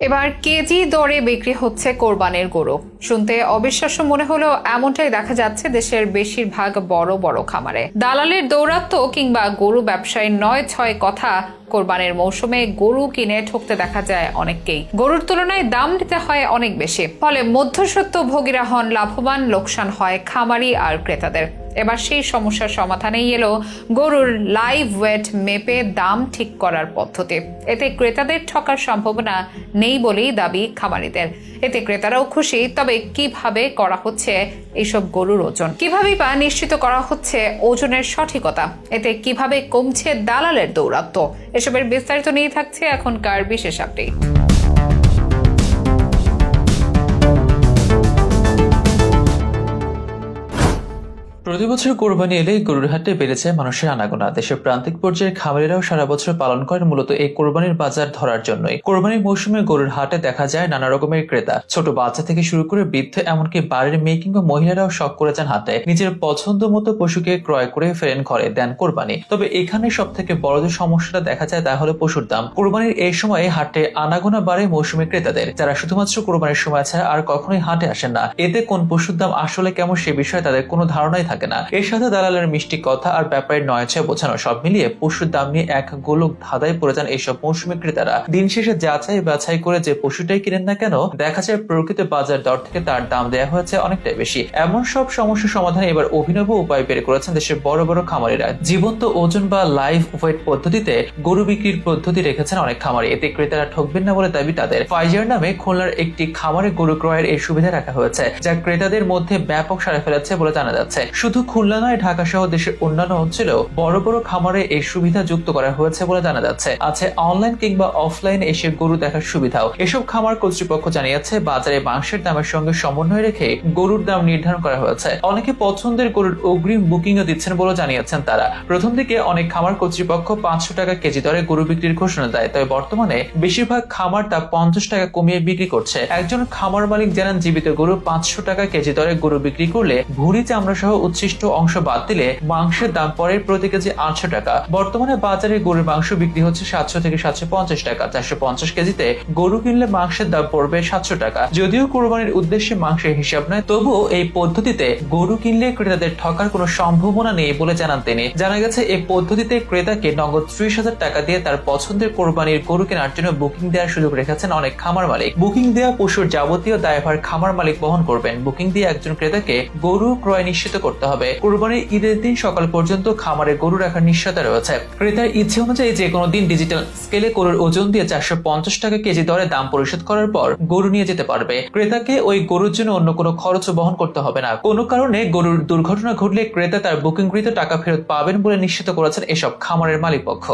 এবার কেজি দরে বিক্রি হচ্ছে কোরবানির গরু। শুনতে অবিশ্বাস্য মনে হলেও এমনটাই দেখা যাচ্ছে দেশের বেশিরভাগ বড় বড় খামারে। দালালের দৌরাত্ম কিংবা গরু ব্যবসায় নয়, ছয় কথা কোরবানের মৌসুমে গরু কিনে ঠকতে দেখা যায় অনেককেই। গরুর তুলনায় দাম দিতে হয় অনেক বেশি। ফলে মধ্যস্বত্ব ভোগীরা হন লাভবান, লোকসান হয় খামারি আর ক্রেতাদের। এবার সেই সমস্যার সমাধানেই এলো গরুর লাইভ ওয়েট মেপে দাম ঠিক করার পদ্ধতি। এতে ক্রেতাদের ঠকার সম্ভাবনা নেই বলেই দাবি খামারিদের। এতে ক্রেতারাও খুশি, তবে কীভাবে করা হচ্ছে এইসব গরুর ওজন? কিভাবেই বা নিশ্চিত করা হচ্ছে ওজনের সঠিকতা? এতে কীভাবে কমছে দালালের দৌরাত্ম এসবের বিস্তারিত নিয়ে থাকছে এখনকার বিশেষ আপডেট প্রতি বছর কোরবানি এলে গরুর হাটে বেড়েছে মানুষের আনাগোনা। দেশের প্রান্তিক পর্যায়ের খামারিরাও সারা বছর পালন করেন মূলত এই কোরবানির বাজার ধরার জন্যই। কোরবানির মৌসুমে গরুর হাটে দেখা যায় নানা রকমের ক্রেতা। ছোট বাচ্চা থেকে শুরু করে বৃদ্ধ এমনকি বাড়ির মেয়ে কিংবা মহিলারাও শখ করে যান হাটে। নিজের পছন্দ মতো পশুকে ক্রয় করে ফেরেন ঘরে, দেন কোরবানি। তবে এখানে সব থেকে বড় যে সমস্যাটা দেখা যায় তা হলো পশুর দাম। কোরবানির এই সময়ে হাটে আনাগোনা বাড়ে মৌসুমী ক্রেতাদের, যারা শুধুমাত্র কোরবানির সময় ছাড়া আর কখনোই হাটে আসেন না। এতে কোন পশুর দাম আসলে কেমন সে বিষয়ে তাদের কোনো ধারণাই থাকে না। এর সাথে দালালের মিষ্টি কথা আর ব্যাপারের নয়ছে বোঝানো সব মিলিয়ে পশুর দাম নিয়ে এক গোলক ধাঁধায় পড়ে যান এইসব মৌসুমী ক্রেতারা। দিন শেষে যাচাই বাছাই করে যে পশুটাই কিনেন না কেন, দেখা যায় প্রকৃত বাজার দর থেকে তার দাম দেওয়া হয়েছে অনেকটাই বেশি। এমন সব সমস্যা সমাধানে এবার অভিনব উপায় বের করেছেন দেশের বড় বড় খামারিরা। জীবন্ত ওজন বা লাইভ ওয়েট পদ্ধতিতে গরু বিক্রির পদ্ধতি রেখেছেন অনেক খামারি। এতে ক্রেতারা ঠকবেন না বলে দাবি তাদের। ফাইজার নামে খুলনার একটি খামারে গরু ক্রয়ের এই সুবিধা রাখা হয়েছে, যা ক্রেতাদের মধ্যে ব্যাপক সাড়া ফেলেছে বলে জানা যাচ্ছে। শুধু খুলনা নয়, ঢাকা সহ দেশের অন্যান্য অঞ্চলেও বড় বড় খামারে এই সুবিধা যুক্ত করা হয়েছে বলে জানা যাচ্ছে। আছে অনলাইন কিংবা অফলাইন এসে গরু দেখার সুবিধাও। এসব খামার কর্তৃপক্ষ জানিয়েছে, বাজারে মাংসের দামের সঙ্গে সমন্বয় রেখে গরুর দাম নির্ধারণ করা হয়েছে। অনেকে পছন্দের গরুর অগ্রিম বুকিংও দিচ্ছেন বলে জানিয়েছেন তারা। প্রথম দিকে অনেক খামার কর্তৃপক্ষ পাঁচশো টাকা কেজি দরে গরু বিক্রির ঘোষণা দেয়, তবে বর্তমানে বেশিরভাগ খামার তা পঞ্চাশ টাকা কমিয়ে বিক্রি করছে। একজন খামার মালিক জানান, জীবিত গরু পাঁচশো টাকা কেজি দরে গরু বিক্রি করলে ভুড়ি চামড়া সহ উচ্ছিষ্ট অংশ বাদ দিলে মাংসের দাম পড়ে প্রতি কেজি আটশো টাকা। বর্তমানে বাজারে গরুর মাংস বিক্রি হচ্ছে সাতশো থেকে সাতশো পঞ্চাশ টাকা। চারশো পঞ্চাশ কেজিতে গরু কিনলে মাংসের দাম পড়বে সাতশো টাকা। যদিও কোরবানির উদ্দেশ্যে মাংসের হিসাব নয়, তবুও এই পদ্ধতিতে গরু কিনলে ক্রেতাদের ঠকার কোনো সম্ভাবনা নেই বলে জানান তিনি। জানা গেছে এই পদ্ধতিতে ক্রেতাকে নগদ ত্রিশ হাজার টাকা দিয়ে তার পছন্দের কোরবানির গরু কেনার জন্য বুকিং দেওয়ার সুযোগ রেখেছেন অনেক খামার মালিক। বুকিং দেওয়া পশুর যাবতীয় দায়ভার খামার মালিক বহন করবেন। বুকিং দিয়ে একজন ক্রেতাকে গরু ক্রয় নিশ্চিত করতে হবে। কুরবানির ঈদের দিন সকাল পর্যন্ত খামারে গরু রাখার নিশ্চয়তা রয়েছে। ক্রেতার ইচ্ছে অনুযায়ী যে কোনো দিন ডিজিটাল স্কেলে গরুর ওজন দিয়ে চারশো পঞ্চাশ টাকা কেজি দরে দাম পরিশোধ করার পর গরু নিয়ে যেতে পারবে। ক্রেতাকে ওই গরুর জন্য অন্য কোনো খরচ বহন করতে হবে না। কোনো কারণে গরুর দুর্ঘটনা ঘটলে ক্রেতা তার বুকিংকৃত টাকা ফেরত পাবেন বলে নিশ্চিত করেছেন এসব খামারের মালিক পক্ষ